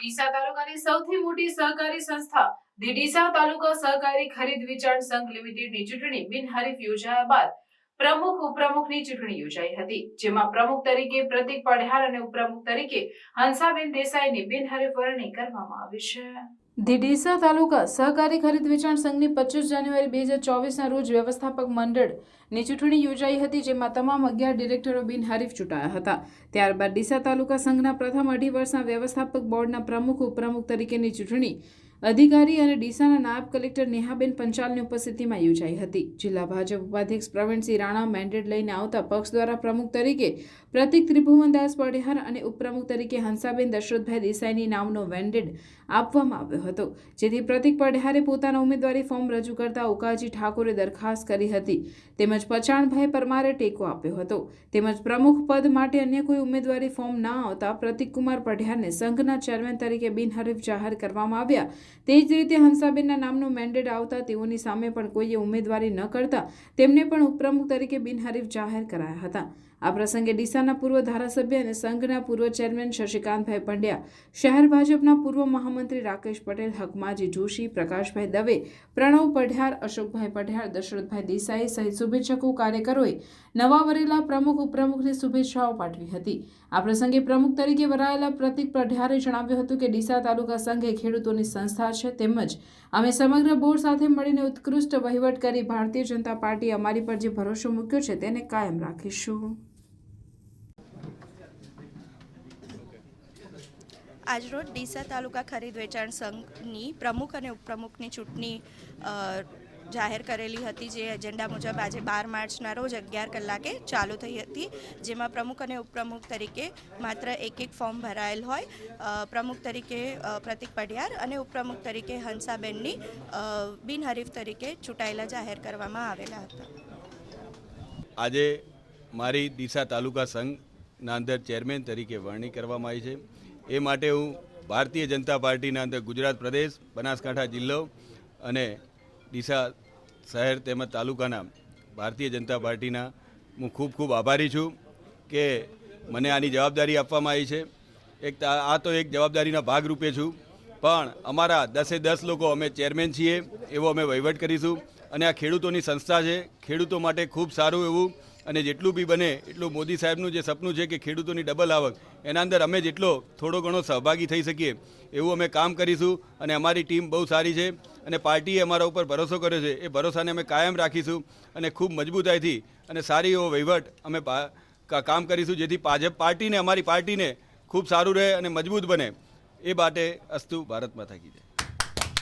ડીસા તાલુકાની સૌથી મોટી સહકારી સંસ્થા ધી તાલુકા સહકારી ખરીદ વેચાણ સંઘ લિમિટેડની ચૂંટણી બિનહરીફ યોજાયા બાદ પ્રમુખ ઉપપ્રમુખની ચૂંટણી યોજાઈ હતી, જેમાં પ્રમુખ તરીકે પ્રતિક પડહાર અને ઉપપ્રમુખ તરીકે હંસાબેન દેસાઈની બિનહરીફ વરણી કરવામાં આવી છે. ધી ડીસા તાલુકા સહકારી ખરીદ વેચાણ સંઘની પચીસ જાન્યુઆરી બે હજાર ચોવીસના રોજ વ્યવસ્થાપક મંડળની ચૂંટણી યોજાઈ હતી, જેમાં તમામ અગિયાર ડિરેક્ટરો બિનહરીફ ચૂંટાયા હતા. ત્યારબાદ ડીસા તાલુકા સંઘના પ્રથમ અઢી વર્ષના વ્યવસ્થાપક બોર્ડના પ્રમુખ, ઉપપ્રમુખ તરીકેની ચૂંટણી અધિકારી અને ડીસાના નાયબ કલેક્ટર નેહાબેન પંચાલની ઉપસ્થિતિમાં યોજાઈ હતી. જિલ્લા ભાજપ ઉપાધ્યક્ષ પ્રવીણસિંહ રાણા મેન્ડેટ લઈને આવતા પક્ષ દ્વારા પ્રમુખ તરીકે પ્રતિક ત્રિભુવનદાસ પડેહર અને ઉપપ્રમુખ તરીકે હંસાબેન દશરથભાઈ દેસાઈની નામનો વેન્ડેડ આપવામાં આવ્યો હતો. જેથી પ્રતિક પડેહારે પોતાના ઉમેદવારી ફોર્મ રજૂ કરતા ઉકાજી ઠાકોરે દરખાસ્ત કરી હતી. તેમજ પચાણભાઈ પરમારે ટેકો આપ્યો હતો. તેમજ પ્રમુખ પદ માટે અન્ય કોઈ ઉમેદવારી ફોર્મ ના આવતા પ્રતિક કુમાર પઢિયારને સંઘના ચેરમેન તરીકે બિનહરીફ જાહેર કરવામાં આવ્યા તે જ રીતે હંસાબેનના નામનો મેન્ડેટ આવતા તેઓની સામે પણ કોઈએ ઉમેદવારી ન કરતા તેમને પણ ઉપપ્રમુખ તરીકે બિનહરીફ જાહેર કરાયા હતા. આ પ્રસંગે ડીસાના પૂર્વ ધારાસભ્ય અને સંઘના પૂર્વ ચેરમેન શશિકાંતભાઈ પંડ્યા, શહેર ભાજપના પૂર્વ મહામંત્રી રાકેશ પટેલ, હકમાજી જોશી, પ્રકાશભાઈ દવે, પ્રણવ પઢિયાર અશોકભાઈ પઢિયાર દશરથભાઈ દેસાઈ સહિત શુભેચ્છકો કાર્યકરોએ નવા વરેલા પ્રમુખ ઉપપ્રમુખને શુભેચ્છાઓ પાઠવી હતી. આ પ્રસંગે પ્રમુખ તરીકે વરાયેલા પ્રતિક પઢિયારે જણાવ્યું હતું કે ડીસા તાલુકા સંઘે ખેડૂતોની સંસ્થા છે તેમજ અમે સમગ્ર બોર્ડ સાથે મળીને ઉત્કૃષ્ટ વહીવટ કરી ભારતીય જનતા પાર્ટી અમારી પર જે ભરોસો મૂક્યો છે તેને કાયમ રાખીશું. આજરોજ ડીસા તાલુકા ખરીદ વેચાણ સંઘની પ્રમુખ અને ઉપપ્રમુખની ચૂંટણી જાહેર કરેલી હતી જે એજન્ડા મુજબ આજે બાર માર્ચના રોજ અગિયાર કલાકે ચાલુ થઈ હતી, જેમાં પ્રમુખ અને ઉપપ્રમુખ તરીકે માત્ર એક એક ફોર્મ ભરાયેલ હોય. પ્રમુખ તરીકે પ્રતિક પઢિયાર અને ઉપપ્રમુખ તરીકે હંસાબેનની બિનહરીફ તરીકે ચૂંટાયેલા જાહેર કરવામાં આવેલા હતા. આજે મારી ડીસા તાલુકા સંઘના નાંદર ચેરમેન તરીકે વરણી કરવામાં આવી છે. એ માટે હું ભારતીય જનતા પાર્ટીના અંદર ગુજરાત પ્રદેશ, બનાસકાંઠા જિલ્લો અને ડીસા શહેર તેમજ તાલુકાના ભારતીય જનતા પાર્ટીના હું ખૂબ ખૂબ આભારી છું કે મને આની જવાબદારી આપવામાં આવી છે. એક આ તો એક જવાબદારીના ભાગરૂપે છું. પણ અમારા દસે દસ લોકો અમે ચેરમેન છીએ એવો અમે વહીવટ કરીશું. અને આ ખેડૂતોની સંસ્થા છે. ખેડૂતો માટે ખૂબ સારું એવું. અને જેટલું બી બને એટલું મોદી સાહેબનું જે સપનું છે કે ખેડૂતોની ડબલ આવક, એના અંદર અમે જેટલો થોડો ઘણો સહભાગી થઈ શકીએ એવું અમે કામ કરીશું. અને અમારી ટીમ બહુ સારી છે. અને પાર્ટીએ અમારા ઉપર ભરોસો કર્યો છે. એ ભરોસાને અમે કાયમ રાખીશું અને ખૂબ મજબૂતાઈથી અને સારી એવો વહીવટ અમે કામ કરીશું, જેથી ભાજપ પાર્ટીને, અમારી પાર્ટીને ખૂબ સારું રહે અને મજબૂત બને. એ માટે અસ્તુ ભારત માતા કી